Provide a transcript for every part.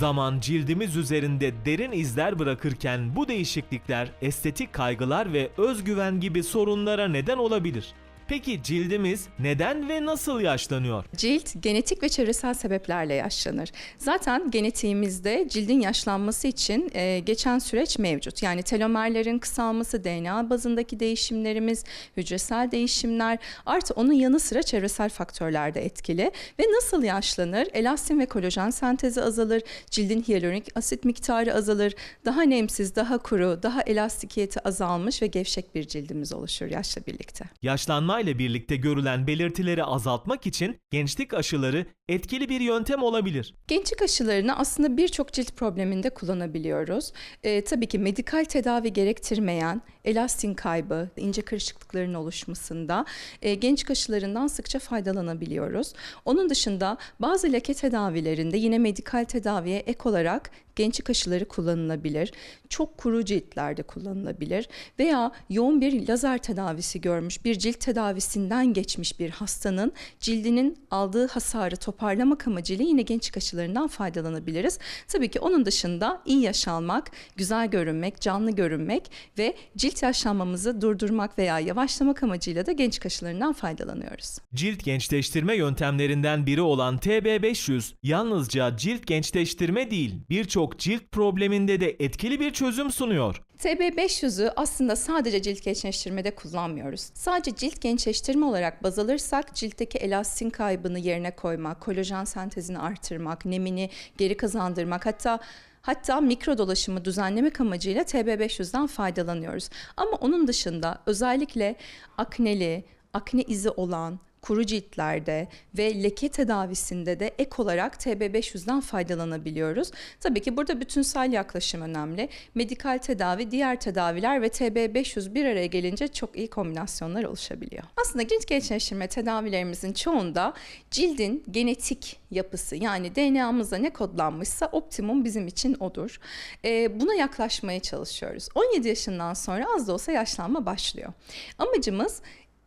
Zaman cildimiz üzerinde derin izler bırakırken bu değişiklikler estetik kaygılar ve özgüven gibi sorunlara neden olabilir. Peki cildimiz neden ve nasıl yaşlanıyor? Cilt genetik ve çevresel sebeplerle yaşlanır. Zaten genetiğimizde cildin yaşlanması için e, geçen süreç mevcut. Yani telomerlerin kısalması, DNA bazındaki değişimlerimiz, hücresel değişimler artı onun yanı sıra çevresel faktörler de etkili. Ve nasıl yaşlanır? Elastin ve kolajen sentezi azalır, cildin hyaluronik asit miktarı azalır, daha nemsiz, daha kuru, daha elastikiyeti azalmış ve gevşek bir cildimiz oluşur yaşla birlikte. Yaşlanma ile birlikte görülen belirtileri azaltmak için gençlik aşıları etkili bir yöntem olabilir. Gençlik aşılarını aslında birçok cilt probleminde kullanabiliyoruz. Ee, tabii ki medikal tedavi gerektirmeyen elastin kaybı, ince kırışıklıkların oluşmasında e, gençlik aşılarından sıkça faydalanabiliyoruz. Onun dışında bazı leke tedavilerinde yine medikal tedaviye ek olarak gençlik aşıları kullanılabilir. Çok kuru ciltlerde kullanılabilir veya yoğun bir lazer tedavisi görmüş, bir cilt tedavisinden geçmiş bir hastanın cildinin aldığı hasarı toparlamak amacıyla yine gençlik aşılarından faydalanabiliriz. Tabii ki onun dışında iyi yaşalmak, güzel görünmek, canlı görünmek ve cilt yaşlanmamızı durdurmak veya yavaşlamak amacıyla da gençlik aşılarından faydalanıyoruz. Cilt gençleştirme yöntemlerinden biri olan TB500 yalnızca cilt gençleştirme değil, birçok cilt probleminde de etkili bir çözüm sunuyor. TB500'ü aslında sadece cilt gençleştirmede kullanmıyoruz. Sadece cilt gençleştirme olarak baz alırsak ciltteki elastin kaybını yerine koymak, kolajen sentezini artırmak, nemini geri kazandırmak hatta Hatta mikro dolaşımı düzenlemek amacıyla TB500'den faydalanıyoruz. Ama onun dışında özellikle akneli, akne izi olan, kuru ciltlerde ve leke tedavisinde de ek olarak TB500'den faydalanabiliyoruz. Tabii ki burada bütünsel yaklaşım önemli. Medikal tedavi, diğer tedaviler ve TB500 bir araya gelince çok iyi kombinasyonlar oluşabiliyor. Aslında cilt gençleştirme tedavilerimizin çoğunda cildin genetik yapısı yani DNA'mızda ne kodlanmışsa optimum bizim için odur. Ee, buna yaklaşmaya çalışıyoruz. 17 yaşından sonra az da olsa yaşlanma başlıyor. Amacımız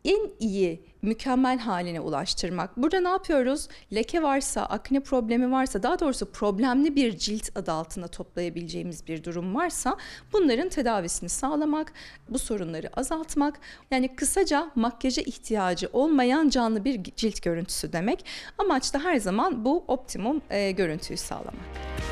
en iyi mükemmel haline ulaştırmak. Burada ne yapıyoruz? Leke varsa, akne problemi varsa, daha doğrusu problemli bir cilt adı altında toplayabileceğimiz bir durum varsa bunların tedavisini sağlamak, bu sorunları azaltmak. Yani kısaca makyaja ihtiyacı olmayan canlı bir cilt görüntüsü demek. Amaç da her zaman bu optimum e, görüntüyü sağlamak.